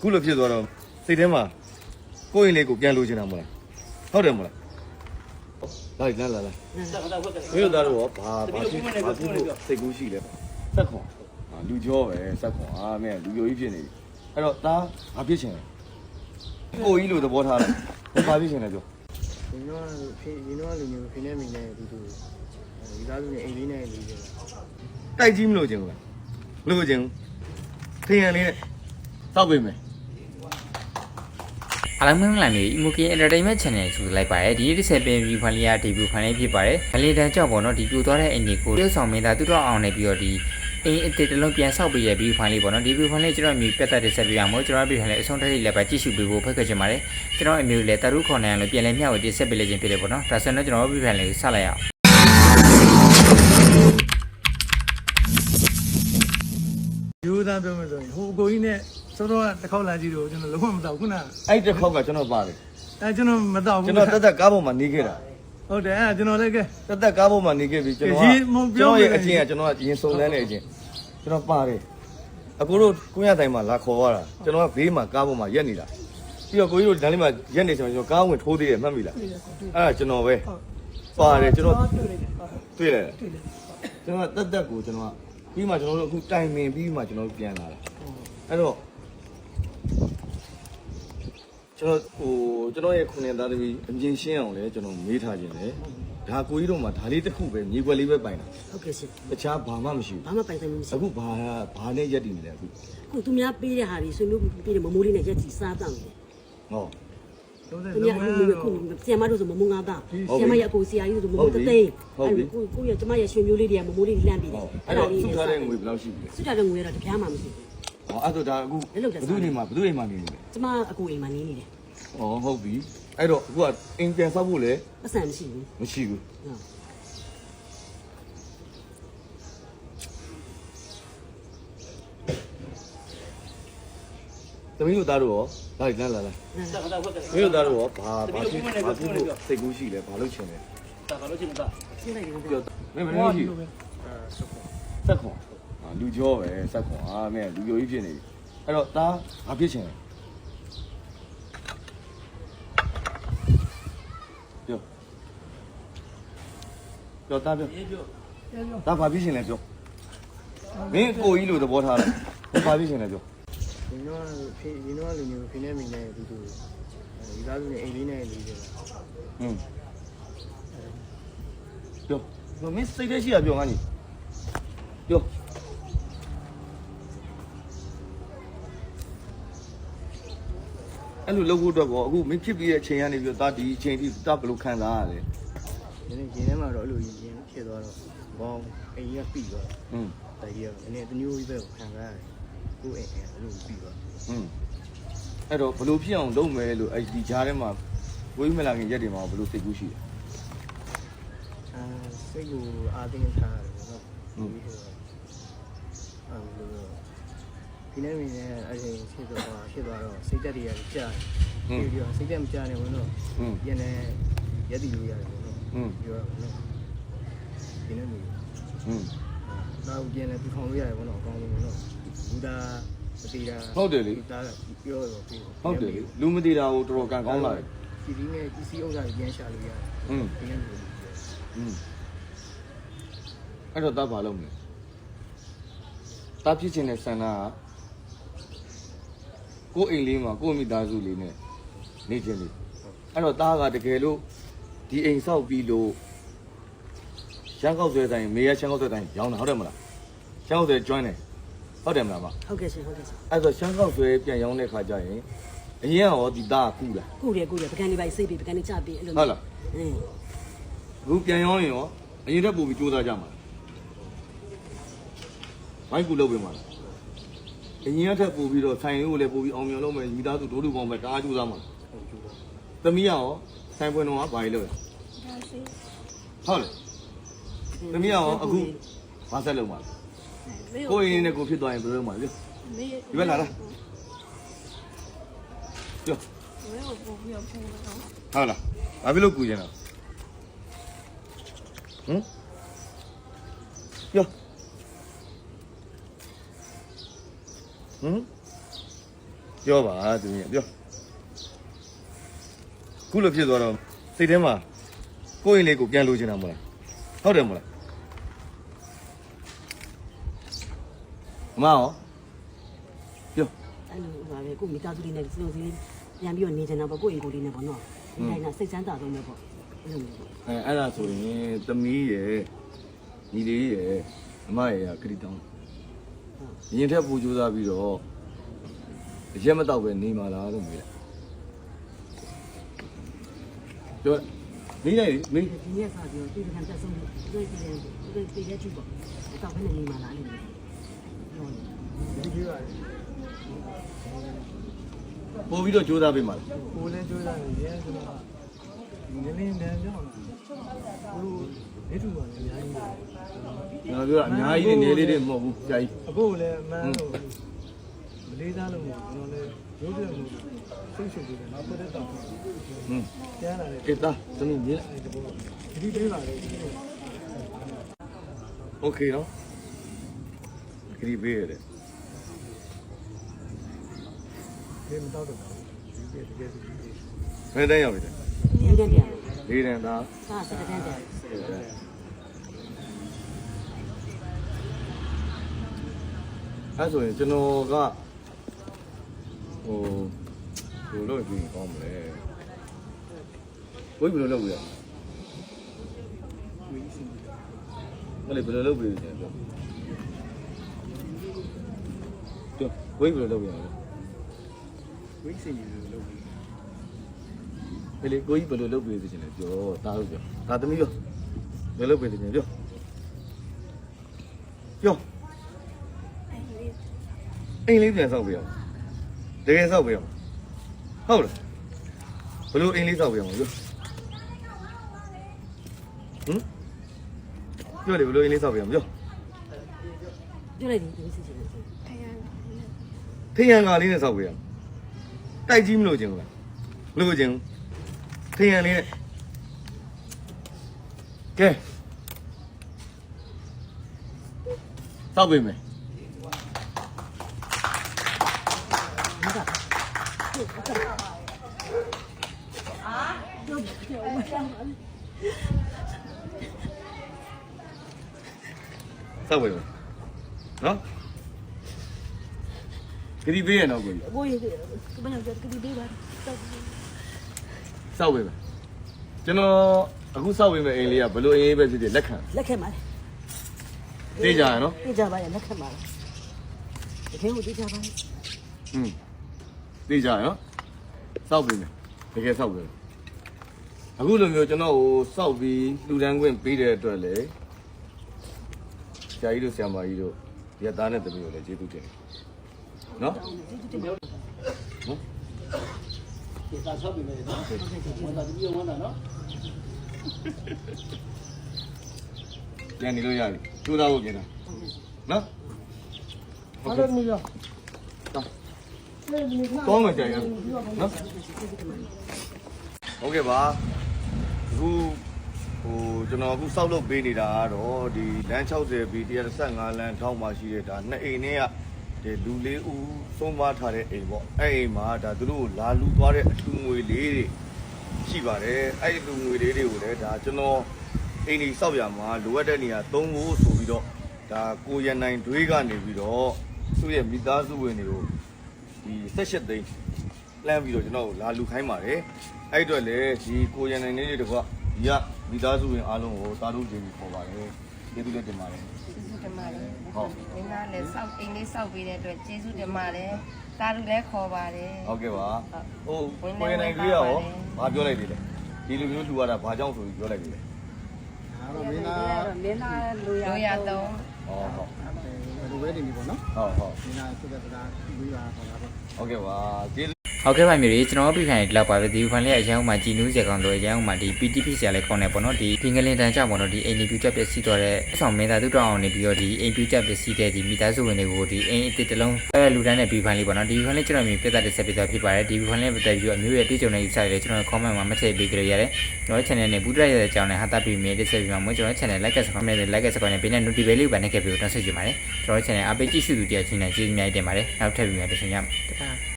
ခုလိုဖြစ်သွားတော့စိတ်ထဲမှာကိုယ့်ရင်လေးကိုပြန်လိုချင်တာမဟုတ်လားဟုတ်တယ်မဟုတ်လားလာလာလာလာမင်းတို့သားတို့ရောဘာဘာဖြစ်ဘာဖြစ်လို့စိတ်ကူးရှိလဲစက်ခွန်အာလူကြောပဲစက်ခွန်အာမင်းလူယိုကြီးဖြစ်နေပြီအဲ့တော့သားဘာဖြစ်ချင်လဲကိုကြီးလို့သဘောထားတယ်ဘာဖြစ်ချင်လဲပြောဒီတော့ဖေဒီတော့လူမျိုးဖေနဲ့မိနဲ့ဒီလိုဒီသားစုနဲ့အိမ်လေးနဲ့လေးတယ်တိုက်ကြီးမလို့ချင်ဘူးလားလို့ချင်ဘူးထင်ရလေးနဲ့တောက်ပေးမယ် အားလုံးမင်္ဂလာမျိုး Imoki Entertainment Channel ဆိုလိုက်ပါတယ်ဒီတစ်ဆက်ပင် view ဖိုင်လေးက debut ဖိုင်လေးဖြစ်ပါတယ်ဗလီတန်ကြောက်ပေါ့နော်ဒီပြိုသွားတဲ့အိမ်ကြီးကိုတရုတ်ဆောင်မင်းသားသူတော့အောင်နေပြီးတော့ဒီအိမ်အစ်စ်တစ်လုံးပြန်ဆောက်ပေးရ view ဖိုင်လေးပေါ့နော်ဒီ view ဖိုင်လေးကျွန်တော်အမျိုးပြတ်သက်တဲ့ဆက်ပြရမှာကျွန်တော် view ဖိုင်လေးအဆုံးထိပ်လည်းပဲကြည့်ရှုပေးဖို့ဖိတ်ခေါ်ချင်ပါတယ်ကျွန်တော်အမျိုးလည်းတာရုခေါ်နိုင်လို့ပြန်လဲမျှဝေတင်ဆက်ပေးလိုက်ခြင်းဖြစ်တယ်ပေါ့နော်ဒါဆိုတော့ကျွန်တော် view ဖိုင်လေးဆက်လိုက်ရအောင်ရိုးသားပြောမယ်ဆိုရင်ဟိုအကိုကြီးနဲ့ စောစောကတစ်ခေါက်လာကြည့်တော့ကျွန်တော်လုံးဝမတော့ခုနအဲ့တစ်ခေါက်ကကျွန်တော်ပါတယ်အဲကျွန်တော်မတော့ဘူးကျွန်တော်တက်တက်ကားပေါ်မှာနေခဲ့တာဟုတ်တယ်အဲကျွန်တော်လည်းကဲတက်တက်ကားပေါ်မှာနေခဲ့ပြီကျွန်တော်ကရေမုံပြောကျွန်တော်ရဲ့မယ်အချင်းကကျွန်တော်ကရင်စုံတန်းတဲ့အချင်းကျွန်တော်ပါတယ်အကိုတို့ကိုရတိုင်းမှာလာခေါ်ရတာကျွန်တော်ကဘေးမှာကားပေါ်မှာရက်နေတာပြီးတော့ကိုကြီးတို့ဒါလေးမှာရက်နေချိန်မှာကျွန်တော်ကားဝင်ထိုးသေးတယ်မှတ်မိလားအဲ့ဒါကျွန်တော်ပဲပါတယ်ကျွန်တော်တွေ့တယ်ကျွန်တော်ကတက်တက်ကိုကျွန်တော်ကပြီးမှကျွန်တော်တို့အခုတိုင်ပင်ပြီးမှကျွန်တော်တို့ပြန်လာတာအဲ့တော့ ကျွန်တော်ဟိုကျွန်တော်ရဲ့ခုနှစ်သားသမီးအမြင်ရှင်းအောင်လဲကျွန်တော်မေးထားခြင်းလေဒါကိုကြီးတို့မှာဒါလေးတစ်ခုပဲမြေွက်လေးပဲပိုင်တာဟုတ်ကဲ့ရှင်တခြားဘာမှမရှိဘာမှပိုင်ဆိုင်မှုမရှိဘူးအခုဘာဘာနဲ့ရက်တည်နေလဲအခုဘူးခုသူများပေးတဲ့ဟာတွေဆွေမျိုးပေးတဲ့မမိုးလေးနဲ့ရက်စီစားတောင်းတယ်ဟောလုံးတဲ့သူလုံးများဝအခုခုဆီယမတို့ဆိုမမိုးငါးသားဆီယမရအကိုဆရာကြီးဆိုမမိုးတသိန်းအဲ့ကိုကိုရကျမရဲ့ရွှေမျိုးလေးတွေကမမိုးလေးလှမ်းပေးတယ်အဲ့တော့သူ့ထားတဲ့ငွေဘယ်လောက်ရှိပြီလဲစွတ်တဲ့ငွေတော့တပြားမှမရှိဘူး ဟောအဲ့တော့ဒါအခုဘယ်သူနေမှာဘယ်သူအိမ်မှာနေနေလဲကျမအကိုအိမ်မှာနေနေတယ်ဟောဟုတ်ပြီအဲ့တော့အခုကအင်ပြန်ဆောက်ဖို့လည်းပတ်စံမရှိဘူးမရှိဘူးဟုတ်သမီးတို့သားတို့ရောလာလာလာလာသမီးတို့သားတို့ရောဘာဘာဖြစ်ဘာဖြစ်လို့စိတ်ကူးရှိလဲဘာလို့ချင်လဲရှင်းလိုက်တယ်ကွာပြောမင်းမင်းရှိစက်ခွန်အာ လူကြောပဲစက်ခွန်အာမင်းလူယိုကြီးဖြစ်နေပြီအဲ့တော့သားဘာဖြစ်ချင်လဲပြောပြောသားပြောသားဘာဖြစ်ချင်လဲပြောမင်းကိုကြီးလို့သဘောထားတယ်ဘာဖြစ်ချင်လဲပြောဒီတော့ဖေဒီတော့လူမျိုးဖေနဲ့မိနဲ့ဒီလိုဒီသားစုနဲ့အိမ်လေးနဲ့လေးတယ်อืมပြောပြောမင်းစိတ်ထဲရှိတာပြောငါညီပြော အဲ့လိုလုပ်ဖို့အတွက်ကောအခုမင်းဖြစ်ပြီးတဲ့အချိန်ကနေပြီးတော့ဒါဒီအချိန်ထိဒါဘယ်လိုခံစားရလဲ ဒီနေ့ရင်ထဲမှာတော့အဲ့လိုရင်ဖြစ်သွားတော့ဘောင်းအိမ်ကြီးကပြီးသွား อืม တယ်ကြီးကနည်းတမျိုးကြီးပဲခံစားရတယ်ကိုယ့်အိမ်ကအဲ့လိုပြီးသွား อืมအဲ့တော့ဘယ်လိုဖြစ်အောင်လုပ်မယ်လို့အဲ့ဒီကြားထဲမှာဝိမလာခင်ရက်တွေမှာဘယ်လိုစိတ်ကူးရှိလဲ အာစိတ်ကိုအားတင်းထားရတယ်ပေါ့နော်ဒီလို ဒီနေ့မင်းနဲ့အဲ့ဒီဖြစ်သွားဖြစ်သွားတော့စိတ်တက်တွေကကြာတယ်ပြီးတော့စိတ်တက်မကြာနေဘူးနော် อืม ရနေရက်တီလို့ရတယ်ပေါ့နော် อืม ပြောရမယ်နော်ဒီနေ့မျိုး อืม နောက်ပြန်လဲပြဖောင်လို့ရတယ်ပေါ့နော်အကောင်းဆုံးပေါ့နော်ဘူဒါမတိတာဒါကပြောတော့ပြီး ဟုတ်တယ်လေလူမသေးတာကိုတော်တော်ကန်ကောင်းလာတယ် ဒီဒီနဲ့ဒီစီဥစ္စာကိုပြန်ရှာလို့ရတယ် อืม ဒီနေ့မျိုး อืมအဲ့တော့တားဘာလုပ်မလဲတားဖြစ်ချင်တဲ့ဆန္ဒက ကိုယ့်အိမ်လေးမှာကိုယ့်မိသားစုလေးနဲ့နေချင်လေအဲ့တော့တားကတကယ်လို့ဒီအိမ်ဆောက်ပြီးလို့ရှမ်းကောက်ဆွဲတိုင်းမေရရှမ်းကောက်ဆွဲတိုင်းရောင်းတာဟုတ်တယ်မလားရှမ်းကောက်ဆွဲကျွမ်းတယ်ဟုတ်တယ်မလားမဟုတ်ကဲ့ရှင်ဟုတ်ကဲ့ရှင်အဲ့တော့ရှမ်းကောက်ဆွဲပြန်ရောင်းတဲ့ခါကျရင်အရင်ကရောဒီတားကကူလားကိုရကိုရပကံလေးပိုက်စိတ်ပြီးပကံလေးချပြီးအဲ့လိုဟုတ်လားအင်းအခုပြန်ရောင်းရင်ရောအရင်တက်ပို့ပြီးစူးစမ်းကြမှာဘိုက်ကူလုပ်ပေးမှာလား အရင်ကထက်ပို့ပြီးတော့ဆိုင်လေးကိုလည်းပို့ပြီးအောင်မြင်လုပ်မယ်မိသားစုဒိုးတူပေါင်းပဲတအားစူးစမ်းမှာသမီးကရောဆိုင်ပွင့်တော့ကဘာကြီးလုပ်လဲဟုတ်လေသမီးကရောအခုဘာဆက်လုပ်မှာလဲကိုယ်ရင်းနဲ့ကိုဖြစ်သွားရင်ဘယ်လိုလုပ်မှာလဲပြောဒီဘက်လာလားပြောဟုတ်လားဘာဖြစ်လို့ကူရင်လဲဟမ်ပြော ဟမ်ပြောပါသူကြီးပြောခုလိုဖြစ်သွားတော့စိတ်ထဲမှာကိုယ့်ရင်လေးကိုပြန်လိုချင်တာမဟုတ်လားဟုတ်တယ်မဟုတ်လားအမရောပြောအဲ့လိုပါပဲကိုမိသားစုလေးနဲ့စုံစည်းပြန်ပြီးတော့နေကြတာပေါ့ကိုအိမ်ကိုလေးနဲ့ပေါ့နော်ဒီတိုင်းကစိတ်ချမ်းသာဆုံးပဲပေါ့အဲ့လိုမျိုးပေါ့အဲအဲ့ဒါဆိုရင်သမီးရယ်ညီလေးရယ်အမရယ်ကခရီးတောင်း ရင်ထက်ပူကြိုးစားပြီးတော့အရက်မတော့ပဲနေမှာလားလို့မေးတယ်ပြောနေလိုက်မေးဒီနေ့စားပြီးတော့ဒီကံတက်ဆုံးဒီဒီဒီဒီဒီရဲ့ချူပေါ့တော့ဘယ်နဲ့နေမှာလားအဲ့လိုပြောနေဒီကြီးပါတယ်ပို့ပြီးတော့ကြိုးစားပေးမှာလားကိုလည်းကြိုးစားနေရဲဆိုတော့နည်းနည်းနည်းကြောက်လာဘ လို့ဒီထူပါလေအများကြီး ငါပြောတာအများကြီးနေလေးတွေမဟုတ်ဘူးကြာကြီး အခုလည်းအမှန်လို့မလေးစားလို့ကျွန်တော်လည်းရုပ်ပြမှုစိတ်ရှုပ်ပြီးတော့နောက်ဖက်တဲ့တောင် ဟွန်း ကျန်းလာတယ် ကဲသားသမီးမြင် ဒီဘောဒီပေးပါလေ โอเคနော်ခရီးပေးရတယ် ဒီမတော့တော့ဒီတကယ်ဒီ ဘယ်တန်းရောက်ပြီလဲ ဒီတဲ့ပြန် လေးတန်းသားစားစတဲ့တဲ့ပြန်အဲ့ဆိုရင်ကျွန်တော်ကဟိုဘယ်လိုလုပ်ပြီးကောင်းမလဲဝိဘယ်လိုလုပ်ပြီးရမလဲဘယ်လိုလုပ်ပြီးလဲပြောပြောဝိဘယ်လိုလုပ်ပြီးရလဲဝိစီလို့လုပ်ပြီး ဘယ်လေကိုကြီးဘယ်လိုလုပ်ပြီးသိချင်လဲပြောတားလို့ပြောဒါသမီးပြောဘယ်လိုလုပ်ပြီးသိချင်ပြောပြောအိမ်လေးပြန်ဆောက်ပြအောင်တကယ်ဆောက်ပြအောင်ဟုတ်လားဘယ်လိုအိမ်လေးဆောက်ပြအောင်ပြောဟမ်ပြောလေဘယ်လိုအိမ်လေးဆောက်ပြအောင်ပြောပြောလိုက်ဒီဒီစစ်စစ်ထရန်ကာလေးနဲ့ဆောက်ပြအောင်တိုက်ကြီးမလို့ခြင်းဘူးလားလို့ခြင်းထ ရန်လေးနဲ့ကဲဆောက်ပြီမယ်စောက်ပဲမယ်နော်ခရီးပေးရတော့ကိုကြီးကိုကြီးဘယ်နဲ့ကြက်ဒီပေးပါတော့ စောက်ပဲမယ်ကျွန်တော်အခုစောက်ပဲမယ်အိမ်လေးကဘယ်လိုအိမ်လေးပဲဖြစ်ဖြစ်လက်ခံလက်ခံပါလေသိကြရနော်သိကြပါရဲ့လက်ခံပါလားတကယ်ကိုသိကြပါရဲ့ဟွန်းသိကြရနော်စောက်ပဲမယ်တကယ်စောက်ပဲအခုလိုမျိုးကျွန်တော်ကိုစောက်ပြီးလူတန်းခွင့်ပေးတဲ့အတွက်လေဆရာကြီးတို့ဆရာမကြီးတို့ရသားနဲ့တမီးတို့လည်းကျေးဇူးတင်တယ်နော်နော် ဒီသာဆောက်ပြီးမယ်နော်ဝန်တာဒီဝန်တာနော်ပြန်နေလို့ရပြီကျိုးသားဖို့ပြင်တာနော်ဘာလို့မရတောင်းမှကြိုင်ရနော်ဟုတ်ကဲ့ပါအခုဟိုကျွန်တော်အခုစောက်လုပ်ပေးနေတာကတော့ဒီလမ်း60ပြီး135လမ်းထောက်မှရှိတဲ့ဒါနှစ်အိမ်နဲ့က ဒီလူလေးဦးသုံးမထားတဲ့အိမ်ပေါ့အဲ့အိမ်မှာဒါသူတို့လာလူသွားတဲ့အထူငွေလေးတွေရှိပါတယ်အဲ့ဒီလူငွေလေးတွေကိုလည်းဒါကျွန်တော်အိမ်ကြီးစောက်ရမှာလိုအပ်တဲ့နေရာသုံးဖို့ဆိုပြီးတော့ဒါကိုရန်နိုင်တွေးကနေပြီးတော့သူ့ရဲ့မိသားစုဝင်တွေကိုဒီ18သိန်းလမ်းပြီးတော့ကျွန်တော်လာလူခိုင်းပါတယ်အဲ့အတွက်လည်းဒီကိုရန်နိုင်လေးတွေတကွဒီကမိသားစုဝင်အားလုံးကိုတာတို့ကျေးဇူးခေါ်ပါတယ် ကျေးဇူးလည်းတင်ပါတယ်ကျေးဇူးတင်ပါတယ်ဟုတ်။မင်းသားလည်းစောက်အိမ်လေးစောက်ပေးတဲ့အတွက်ကျေးဇူးတင်ပါတယ်။တာလူလည်းခေါ်ပါတယ်ဟုတ်ကဲ့ပါဟိုကိုရန်နိုင်လေးရောဘာပြောလိုက်သေးလဲဒီလိုမျိုးလူရတာဘာကြောင့်ဆိုပြီးပြောလိုက်သေးလဲအားတော့မင်းသား။လိုရတော့ဟောဟုတ်ဘယ်လိုပဲနေပြီပေါ့နော်ဟုတ်ဟုတ်မင်းသားစစ်တဲ့တရားပြီးပါပါပါဟုတ်ကဲ့ပါကျေးဇူး ဟုတ်ကဲ့ပါမျိုးကြီးကျွန်တော်ပြခိုင်ဒီလောက်ပါပဲဒီဖိုင်လေးအရန်အောင်မှာကြည်နူးစရာကောင်းလို့အရန်အောင်မှာဒီ PTP ဆရာလေးခေါင်းနေပေါ့နော်ဒီပင်ကလင်တန်ကြောင့်ပေါ့နော်ဒီအိမ်ဒီပြူချက်ပျက်စီးသွားတဲ့အဆောင်မင်းသားသူတောင်းအောင်နေပြီးတော့ဒီအိမ်ပြူချက်ပျက်စီးတဲ့ဒီမိသားစုဝင်တွေကိုဒီအိမ်အစ်စ်တစ်လုံးအဲလူတန်းနဲ့ဒီဖိုင်လေးပေါ့နော်ဒီဖိုင်လေးကျွန်တော်မြင်ပြသတဲ့ဆက်ပြသွားဖြစ်ပါတယ်ဒီဖိုင်လေးပတ်သက်ပြီးတော့အမျိုးရဲ့တွေ့ကြုံတဲ့ဥစ္စာတွေကျွန်တော် comment မှာမထည့်ပေးကြရရတယ်ကျွန်တော် channel နဲ့ဘူးတက်ရတဲ့အကြောင်းနဲ့ဟာတာပြီးမြင်တဲ့ဆက်ပြီးမှမွေးကျွန်တော် channel like ဆက် comment နဲ့ like ဆက် comment နဲ့ပြီးတဲ့ notification လေးကိုပါနေခဲ့ပြီးတော့တောင်းဆိုချင်ပါတယ်ကျွန်တော် channel အပိတ်ကြည့်ရှုသူတရားချင်းနဲ့ကျေးဇူးများတင်ပါတယ်နောက်ထပ်ပြီးမှတွေ့ဆုံရမယ်တပါ